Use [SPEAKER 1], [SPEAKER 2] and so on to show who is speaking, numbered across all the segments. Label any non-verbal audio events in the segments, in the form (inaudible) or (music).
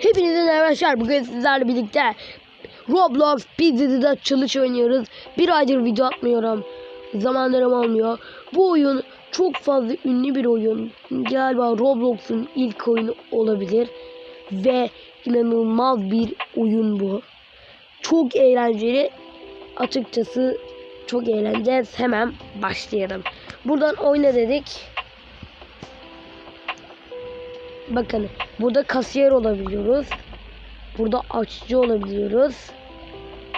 [SPEAKER 1] Hepinize merhaba arkadaşlar. Bugün sizlerle birlikte Roblox Pizzacı'da challenge oynuyoruz. Bir aydır video atmıyorum. Zamanlarım olmuyor. Bu oyun çok fazla ünlü bir oyun. Galiba Roblox'un ilk oyunu olabilir. Ve inanılmaz bir oyun bu. Çok eğlenceli. Açıkçası çok eğleneceğiz. Hemen başlayalım. Buradan oyna dedik. Bakın burada kasiyer olabiliyoruz. Burada aşçı olabiliyoruz.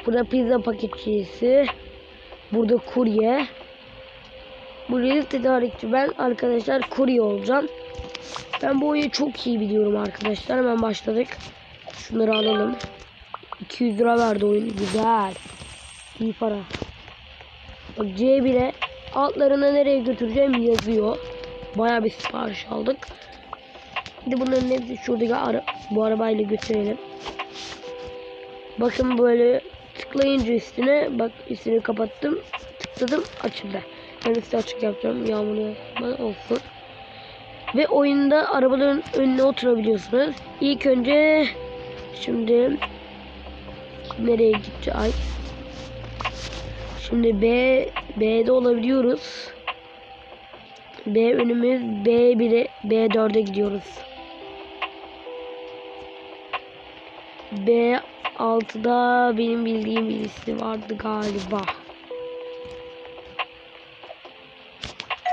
[SPEAKER 1] Burada pizza paketçisi. Burada kurye. Buraya tedarikçi. Ben arkadaşlar kurye olacağım. Ben bu oyunu çok iyi biliyorum arkadaşlar. Hemen başladık. Şunları alalım. 200 lira verdi oyun. Güzel. İyi para. Bak C1'e altlarına nereye götüreceğim yazıyor. Baya bir sipariş aldık. Şimdi bunların hepsi şuradaki ara bu arabayla götürelim. Bakın böyle tıklayınca üstüne bak üstünü kapattım. Tıkladım açıldı. Ben üstü açık yapacağım. Yağmur yağma olsun. Ve oyunda arabaların önüne oturabiliyorsunuz. İlk önce şimdi nereye gitti ay? Şimdi B B'de olabiliyoruz. B önümüz B1'e B4'e gidiyoruz. B6'da benim bildiğim birisi vardı galiba.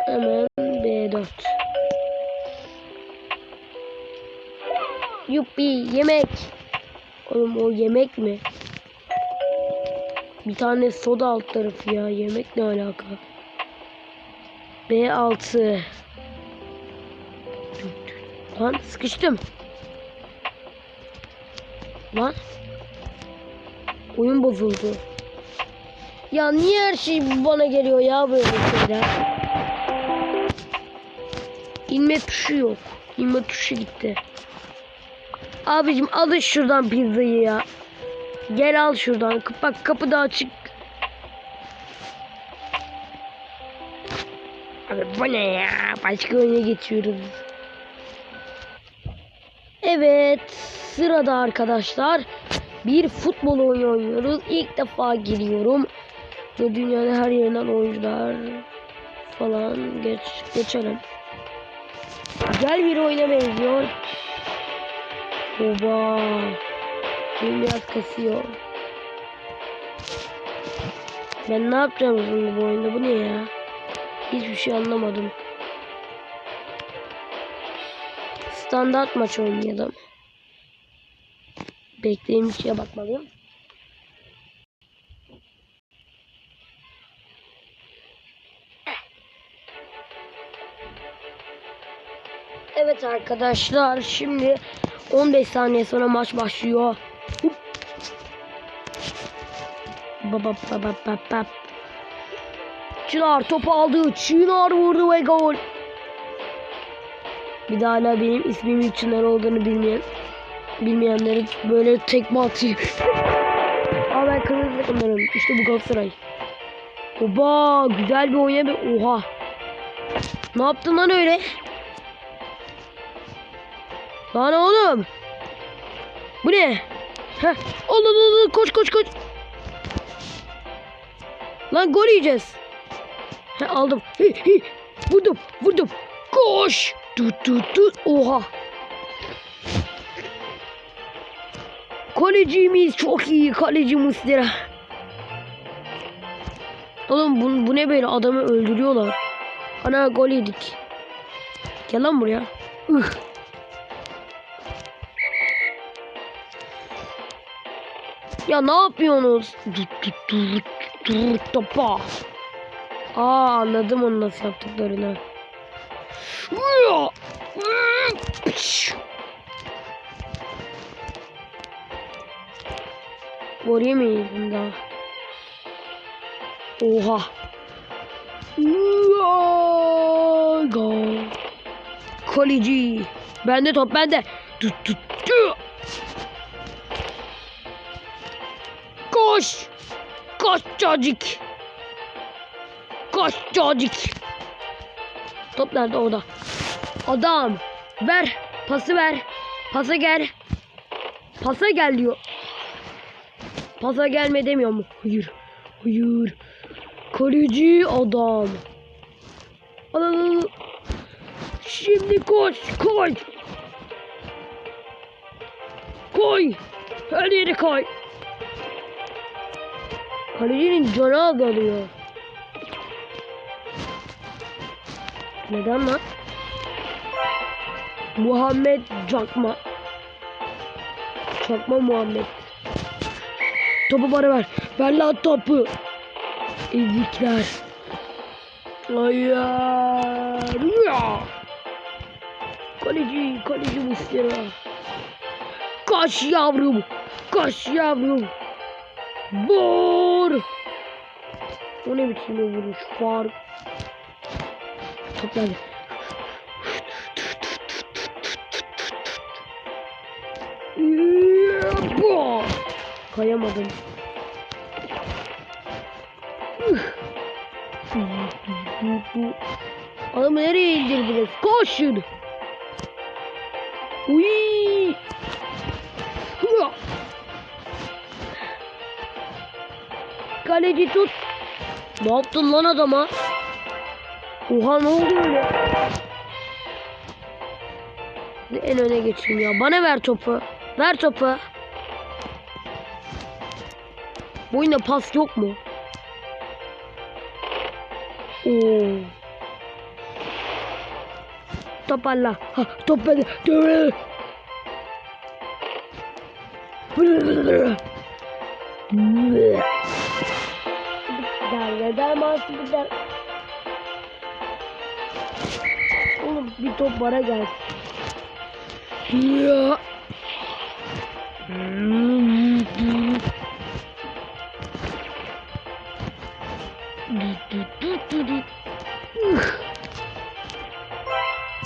[SPEAKER 1] Hemen B4. Yuppi yemek. Oğlum o yemek mi? Bir tane soda alt tarafı ya. Yemek ne alaka? B6 Lan sıkıştım. Lan. Oyun bozuldu. Ya niye her şey bana geliyor ya böyle şeyler? İnme tuşu yok. İnme tuşu gitti. Abicim alın şuradan pizzayı ya. Gel al şuradan. Bak kapı da açık. Abi bu ne ya? Başka oyuna geçiyoruz. Evet. Sırada arkadaşlar bir futbol oyunu oynuyoruz. İlk defa giriyorum. Ve dünyanın her yerinden oyuncular falan geç geçelim. Güzel bir oyuna benziyor. Oba. Benim biraz kasıyor. Ben ne yapacağım bu oyunda? Bu ne ya? Hiçbir şey anlamadım. Standart maç oynayalım. Bekleyeyim bir şeye bakmalıyım. Evet arkadaşlar şimdi 15 saniye sonra maç başlıyor. Hup. Baba baba baba baba. Çınar topu aldı. Çınar vurdu ve gol. Bir daha hala benim ismimin Çınar olduğunu bilmeyen bilmeyenleri böyle tekme atayım. Aa ben kırmızı takımlarım. İşte bu Galatasaray. Oba güzel bir oyuna bir oha. Ne yaptın lan öyle? Lan oğlum. Bu ne? Heh. Allah Allah koş koş koş. Lan gol yiyeceğiz. He aldım. Hi, hi. Vurdum vurdum. Koş. Tut tut tut. Oha. Kalecimiz çok iyi. Kaleci Muslera. Oğlum bu, bu ne böyle adamı öldürüyorlar. Ana gol yedik. Gel lan buraya. Ih. Ya ne yapıyorsunuz? Topa. Aa anladım onu nasıl yaptıklarını. Gol yemeyiz bunda. Oha. Gol. Kaleci. Bende top bende. Tut. Koş. Koş çocuk. Koş çocuk. Top nerede orada? Adam. Ver. Pası ver. Pası gel. Pasa gel diyor. Pasa gelme demiyor mu? Hayır. Hayır. Kaleci adam. Al. Şimdi koş koy. Koy. Her yere koy. Kalecinin canı azalıyor. Neden lan? Muhammed Çakma. Çakma Muhammed. Topu bana ver. Ver lan topu. Ezikler. Hayır. Ya. Kaleci, kaleci Muslera. Kaç yavrum. Kaç yavrum. Vur. O ne biçim vuruş? Fark. Top nerede? Yapma. Kayamadım. Adamı nereye indirdiniz? Koşun. Uy. Kaleci tut. Ne yaptın lan adama? Oha ne oldu öyle? En öne geçeyim ya. Bana ver topu. Ver topu. Bu oyunda pas yok mu? Oo. Toparla. Ha, top bende. Derler derman der. Oğlum bir top bana gelsin. Ya.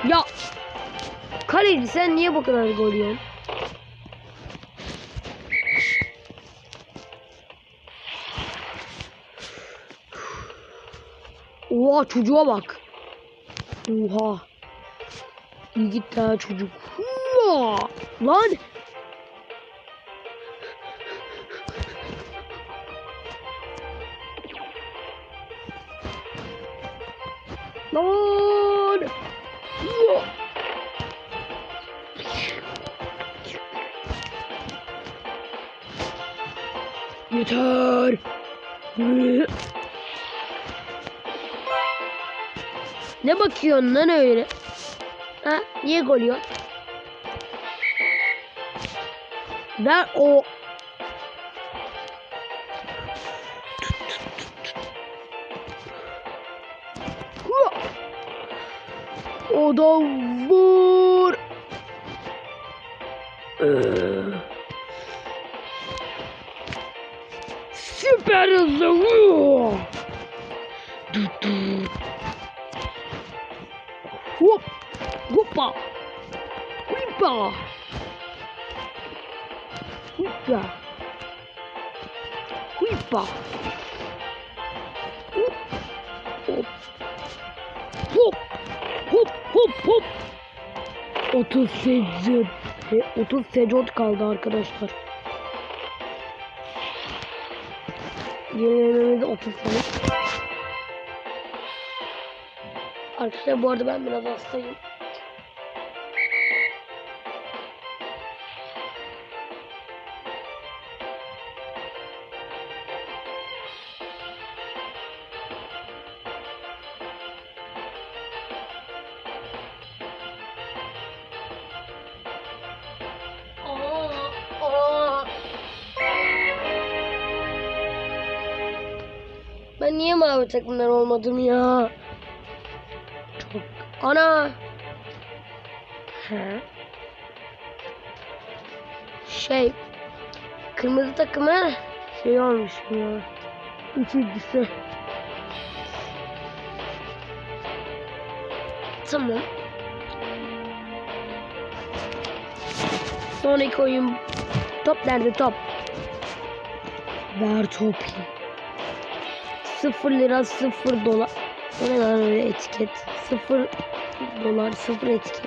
[SPEAKER 1] Ya kaleci sen niye bu kadar gol yiyorsun? Oha çocuğa bak. Oha. İyi gitti ha çocuk. Lan. Lan. Yeter. Ne bakıyorsun lan öyle? Ha? Niye gol yiyor? Ver o. O da Hoppa. Hoppa. Hoppa. Hop. Hop. Hop. Hop hop hop. 30 secot. 30 secot kaldı arkadaşlar. Yenilememiz 30 sene. Arkadaşlar bu arada ben biraz hastayım. Niye mavi takımdan olmadım ya? Çok. Ana. He. Şey. Kırmızı takımı şey olmuş ya. Üçüncüsü. Tamam. Sonraki oyun top nerede top? Ver topu. 0 lira 0 dolar. Ne lan öyle etiket? 0 dolar 0 etiket.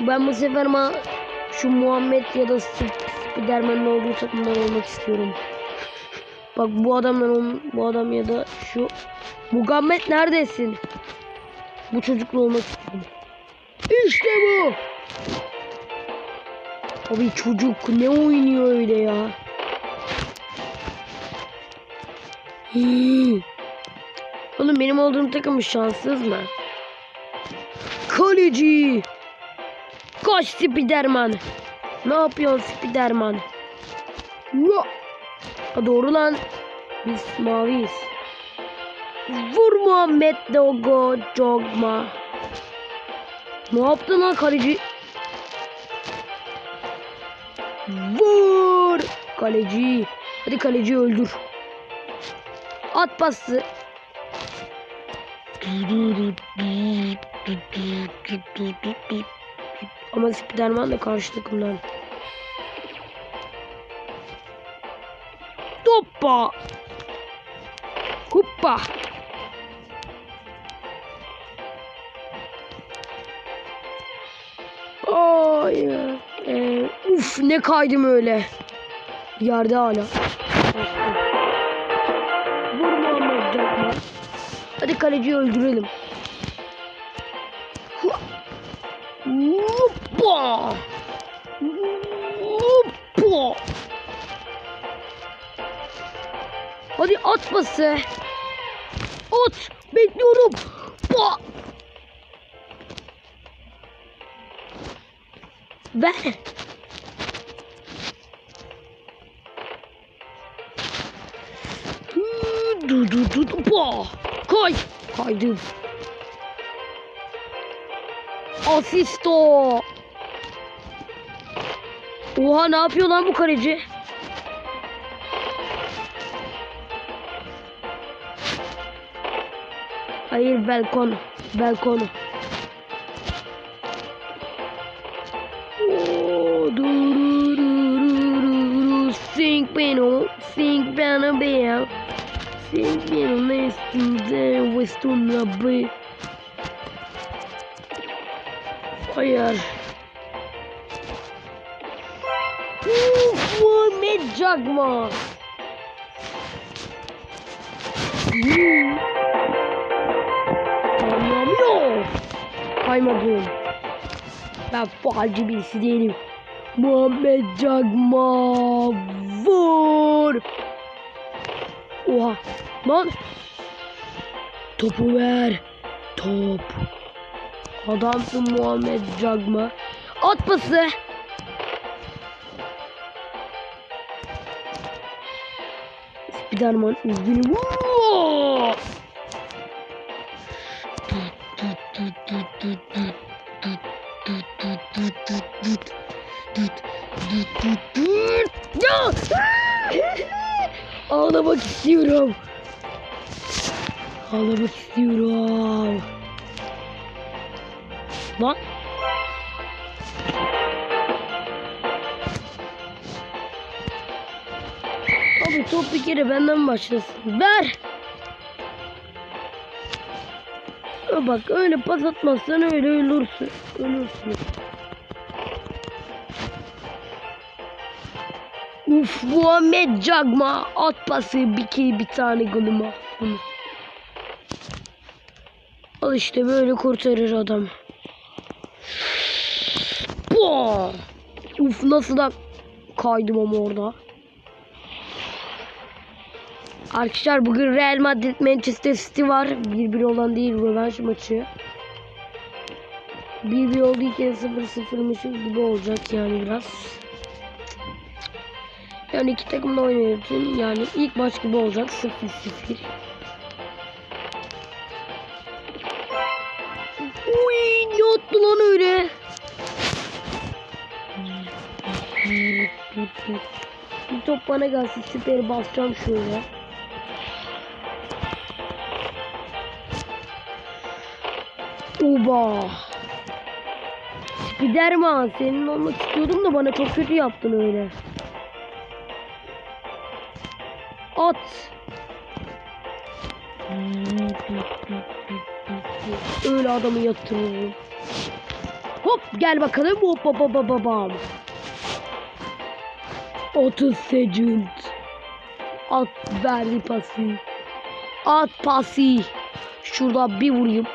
[SPEAKER 1] Ben bu sefer ma Şu Muhammed ya da Sp- Spiderman'ın olduğu takımdan olmak istiyorum. Bak bu adamdan ol- bu adam ya da şu Muhammed neredesin? Bu çocukla olmak istiyorum. İşte bu. Abi çocuk ne oynuyor öyle ya? (gasps) Oğlum benim olduğum takım şanssız mı? Kaleci. Koş Spiderman. Ne yapıyorsun Spiderman? Ya. Ha, doğru lan. Biz maviyiz. Vur Muhammed Dogo Jogma. Ne yaptın lan kaleci? Vur. Kaleci. Hadi kaleci öldür. At pası. Ama Spiderman da karşı takımdan. Toppa. Hoppa. Hayır. Ee, uf ne kaydım öyle. Yerde hala. Hadi kaleciyi öldürelim. Hoppa. Hoppa. Hadi at pası. At. Bekliyorum. Pa. Ver. Du du du du pa. Kay. Kaydım. Asisto. Oha ne yapıyor lan bu kaleci? Hayır balkon. Balkon. Oh, du, du, du, du, Everlasting there was to be fire. Who for me Jugmog? You. Mamio. Ai, meu Deus. Tá fora de mim, Mamê Jugmog. Oha. Lan. Topu ver. Top. Adamsın Muhammed Cagma. At pası. Spiderman üzgünüm. Ağlamak istiyorum. Ağlamak istiyorum. Lan. Abi top bir kere benden başlasın. Ver. Bak öyle pas atmazsan öyle ölürsün. Ölürsün. Uf Muhammed Cagma at pası bir kere bir tane golüm. Bunu. Al işte böyle kurtarır adam. Boom! Uf nasıl da kaydım ama orada. Arkadaşlar bugün Real Madrid Manchester City var. 1-1 olan değil rövanş maçı. 1-1 olduğu iken 0-0'mışız gibi olacak yani biraz. Yani iki takım da oynuyor için yani ilk maç gibi olacak 0-0. Uy ne attı lan öyle? Bir top bana gelsin süper basacağım şöyle. Oba. Spiderman senin olmak istiyordum da bana çok kötü yaptın öyle. At. Öyle adamı yatırırım. Hop gel bakalım. Hop hop hop hop hop. 30 second. At verdi pası. At pası. Şurada bir vurayım.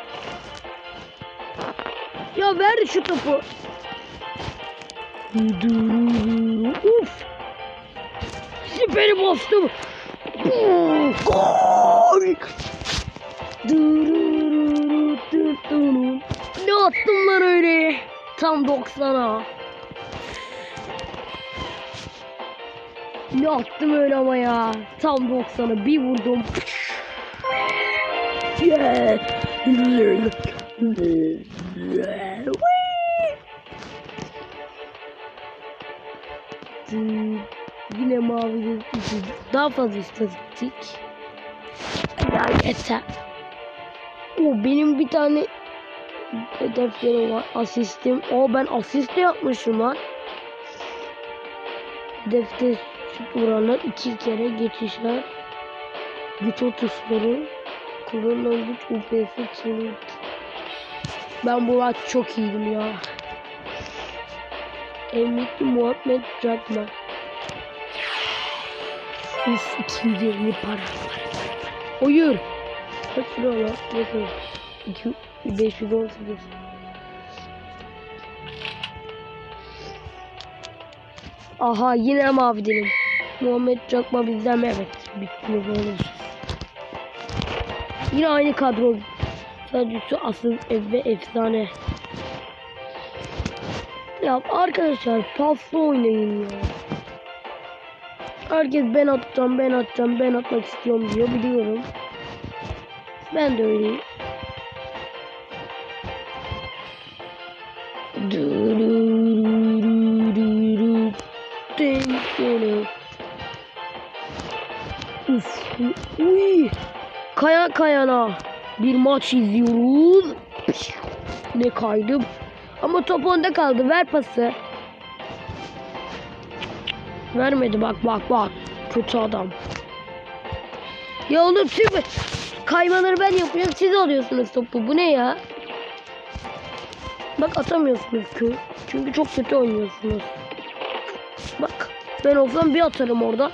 [SPEAKER 1] Ya ver şu topu. Uf. Süperi bastım. Gol. Ne attım lan öyle? Tam 90'a. Ne attım öyle ama ya. Tam 90'a bir vurdum. Yeah. Yine mavi gözüküyor. Daha fazla istatistik. Ya yeter. O benim bir tane hedeflerim var. Asistim. O ben asist de yapmışım lan. Hedefte şut vuranlar iki kere geçişler. Güç atışları. Kullanılan güç UPS çevir. Ben bu maç çok iyiydim ya. Emekli Muhammed Cadma. Üf 250 para. Hayır. Kaç lira lan? 2 518. Aha yine mavi dilim. Muhammed Çakma bizden? Evet. Bittiniz oğlum. Yine aynı kadro. Sadece asıl ev ve efsane. Ya arkadaşlar paslı oynayın ya. Herkes ben atacağım, ben atacağım, ben atmak istiyorum diyor biliyorum. Ben de öyleyim. Uf, uy. Kaya kayana bir maç izliyoruz. Ne kaydım. Ama top onda kaldı. Ver pası. Vermedi bak bak bak. Kötü adam. Ya oğlum tüm kaymaları ben yapıyorum. Siz alıyorsunuz topu. Bu ne ya? Bak atamıyorsunuz kö. Çünkü çok kötü oynuyorsunuz. Bak ben olsam bir atarım orada.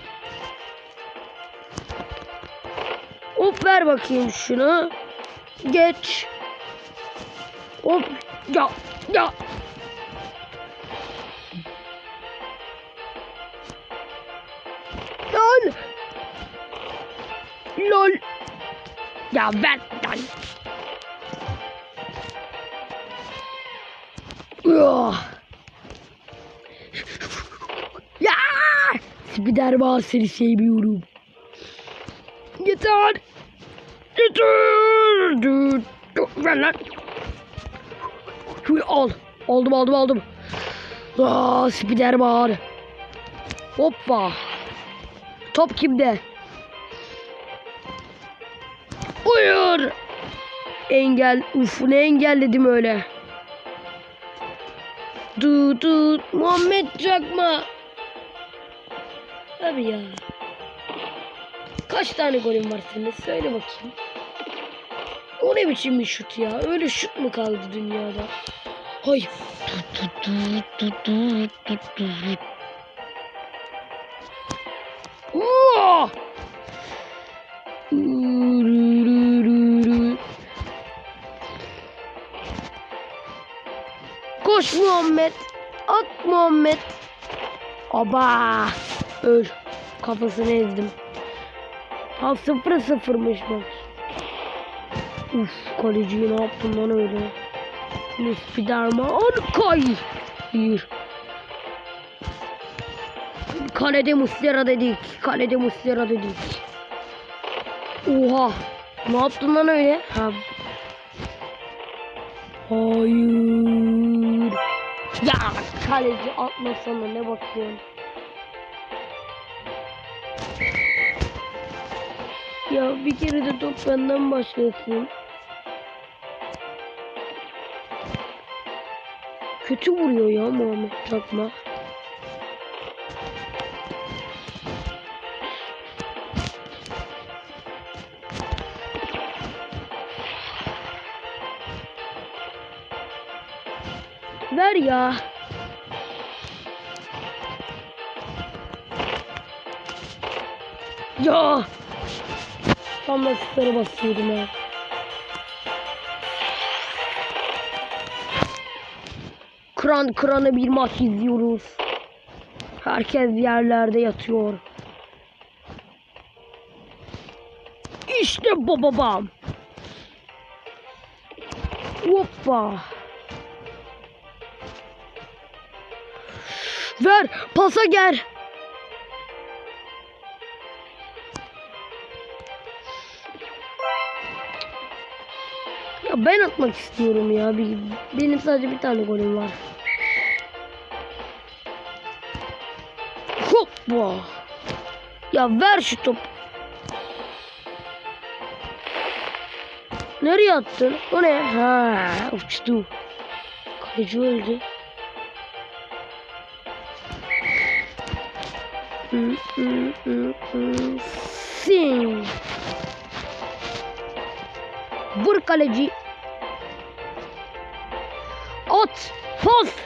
[SPEAKER 1] Hop ver bakayım şunu. Geç. Hop. Ya. Ya. Lol. Ya ver lan. Ya. Ya. Spiderman seni sevmiyorum. Yeter. Yeter. Ver lan. Şuyu al. Aldım aldım aldım. Aa, Spiderman. Hoppa. Top kimde? Engel. Uf ne engelledim öyle. Du du Muhammed Çakma. Abi ya. Kaç tane golün var senin? Söyle bakayım. O ne biçim bir şut ya? Öyle şut mu kaldı dünyada? Hay. Koş Muhammed. At Muhammed. Aba. Öl. Kafasını ezdim. Ha sıfır sıfırmış maç. Uf kaleciyi ne yaptın lan öyle? Ne Spiderman kay. Bir. Kalede Muslera dedik. Kalede Muslera dedik. Oha. Ne yaptın lan öyle? Ha. Hayır. Ya kaleci atmasana ne bakıyorsun? Ya bir kere de top benden başlasın. Kötü vuruyor ya Muhammed Çakma. Ver ya. Ya. Tam da süperi basıyordum ha. Kıran kırana bir maç izliyoruz. Herkes yerlerde yatıyor. İşte babam. Hoppa. Ver pasa gel. Ya ben atmak istiyorum ya. Benim sadece bir tane golüm var. Hoppa. Ya ver şu top. Nereye attın? O ne? Ha, uçtu. Kaleci öldü. Sim! Burkaleci Ot Poz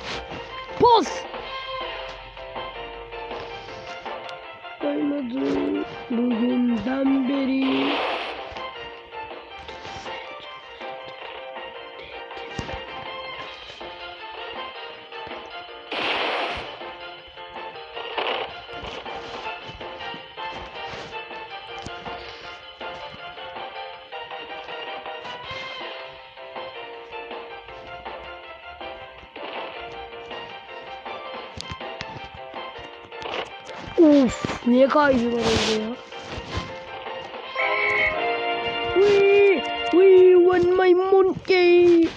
[SPEAKER 1] Uf, niye kaydılar orada ya? We, we want my monkey.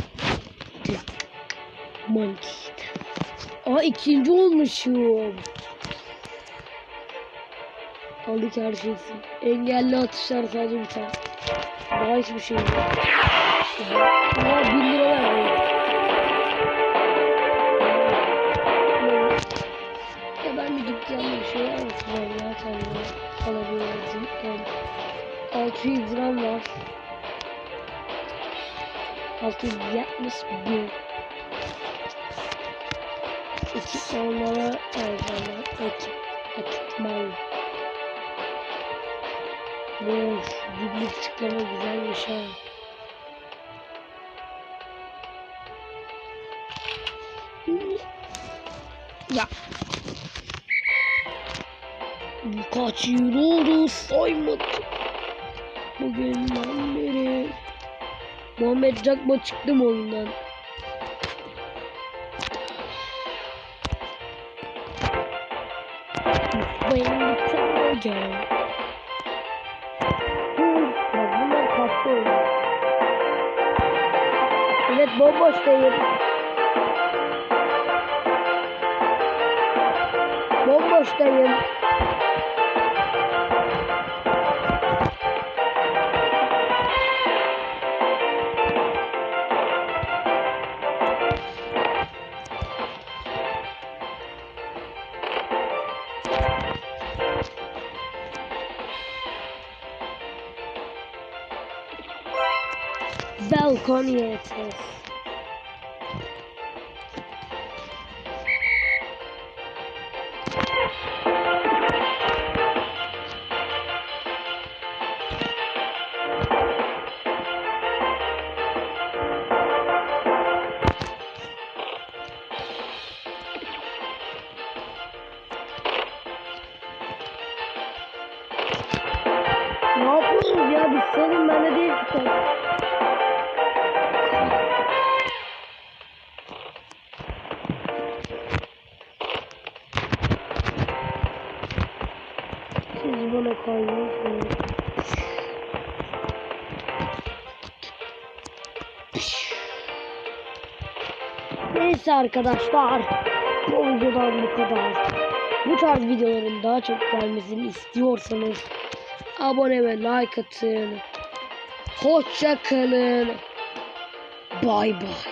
[SPEAKER 1] Monkey. Aa ikinci olmuşum. Aldık her şeysi. Engelli atışlar sadece bir tane. Daha hiçbir şey yok. Aa bin lira 600 liram var. 670 bin. Ekipmanlara alacağım ben. Ekip, ekipman. Boş, günlük çıklama güzelmiş ha. Ya Kaç yıl oldu saymadım. Bugünden beri. Muhammed Cakma çıktım oyundan. Benim hocam. Bunlar kastı. Evet bomboştayım. Bomboştayım. Balkoniyeti. Ne arkadaşlar. Bu videodan bu kadar. Bu tarz videoların daha çok gelmesini istiyorsanız abone ve like atın. Hoşça kalın. Bay bay.